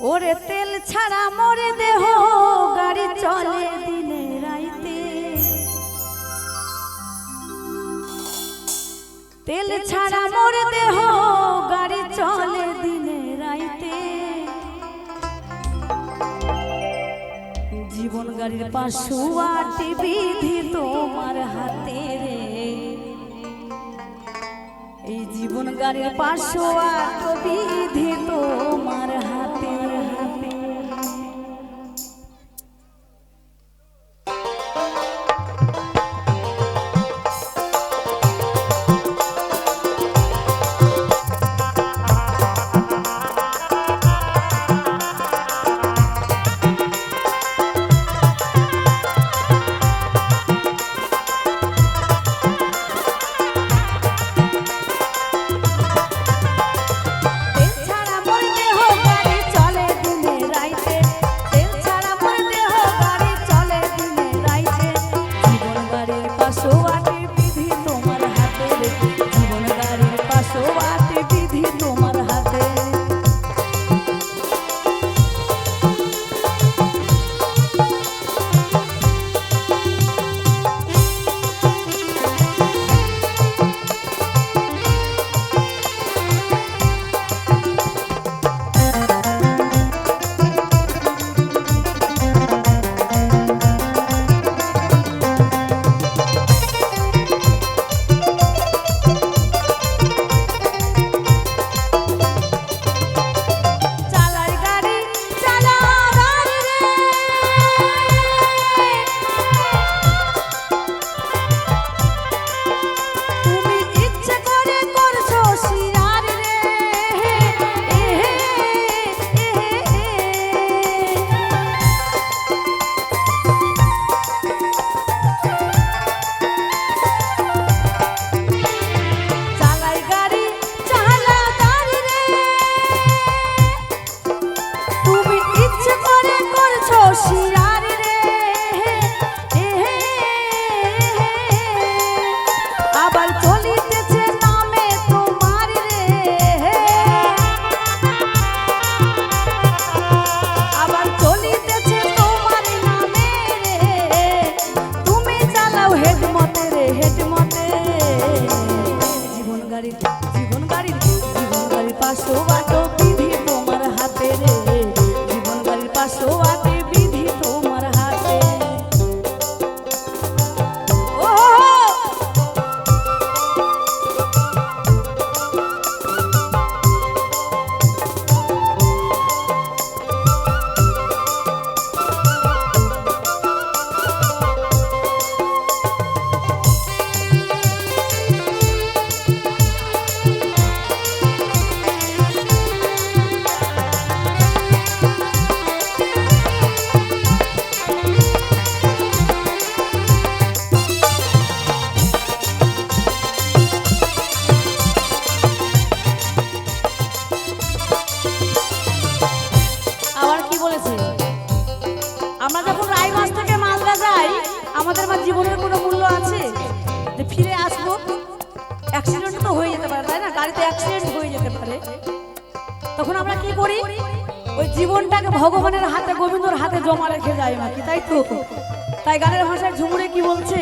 ওরে তেল ছাড়া মরে দেহ, গাড়ি চলে দিনে রাইতে। তেল ছাড়া মরে দেহ, গাড়ি চলে দিনে রাইতে। জীবন গাড়ির পাশুয়া বিধি তোমার হাতে রে। এই জীবন গাড়ির পাশুয়া বিধি তোমার সুয়াটির জীবনের কোনো মূল্য আছে? যে ফিরে আসব? অ্যাক্সিডেন্ট তো হয়ে যেতে পারে, তাই না? গাড়িতে অ্যাক্সিডেন্ট হয়ে যেতে পারে। তখন আমরা কি করি? ওই জীবনটাকে ভগবানের হাতে, গোবিন্দর হাতে জমা রেখে যাই নাকি, তাই তো? তাই গানের ভাষায় ঝুমুরে কি বলছে?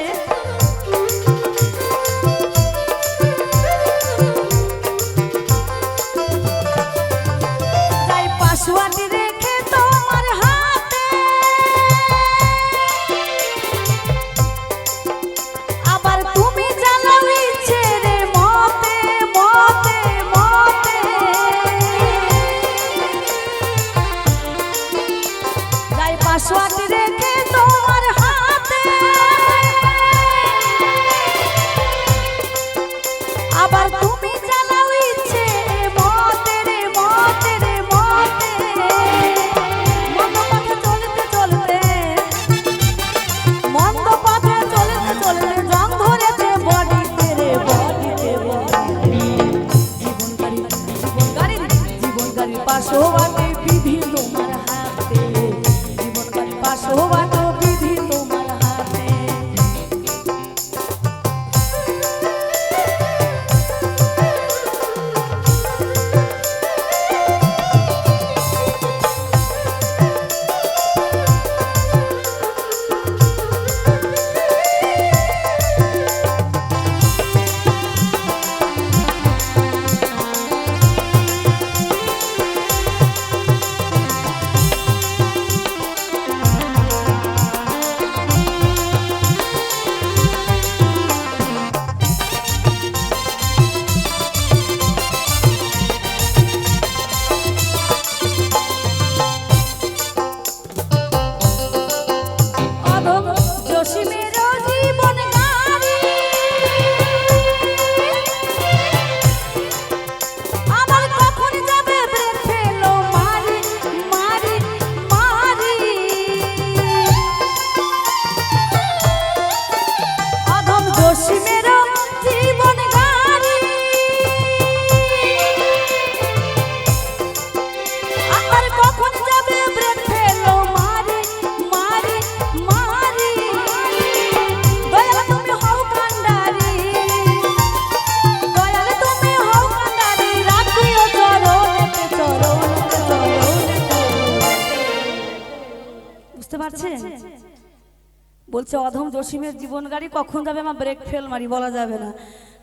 বলছে, অধম জসিমের জীবন গাড়ি কখন যাবে? আমার ব্রেক ফেল মারি, বলা যাবে না।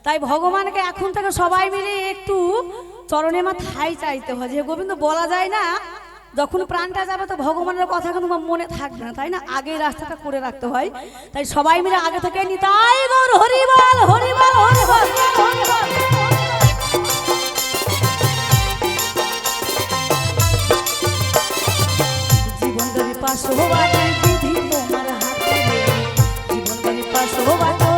তাই ভগবানকে এখন থেকে সবাই মিলে একটু চরণে মা থাই চাইতে হয়। যে গোবিন্দ বলা যায় না, যখন প্রাণটা যাবে তো ভগবানের কথা কিন্তু মনে থাকবে না, তাই না? আগে রাস্তাটা করে রাখতে হয়। তাই সবাই মিলে আগে থেকে নিতাই গৌর হরিবল হরিবল হরিবল জীবন পাশ হওয়া পাশো বাতো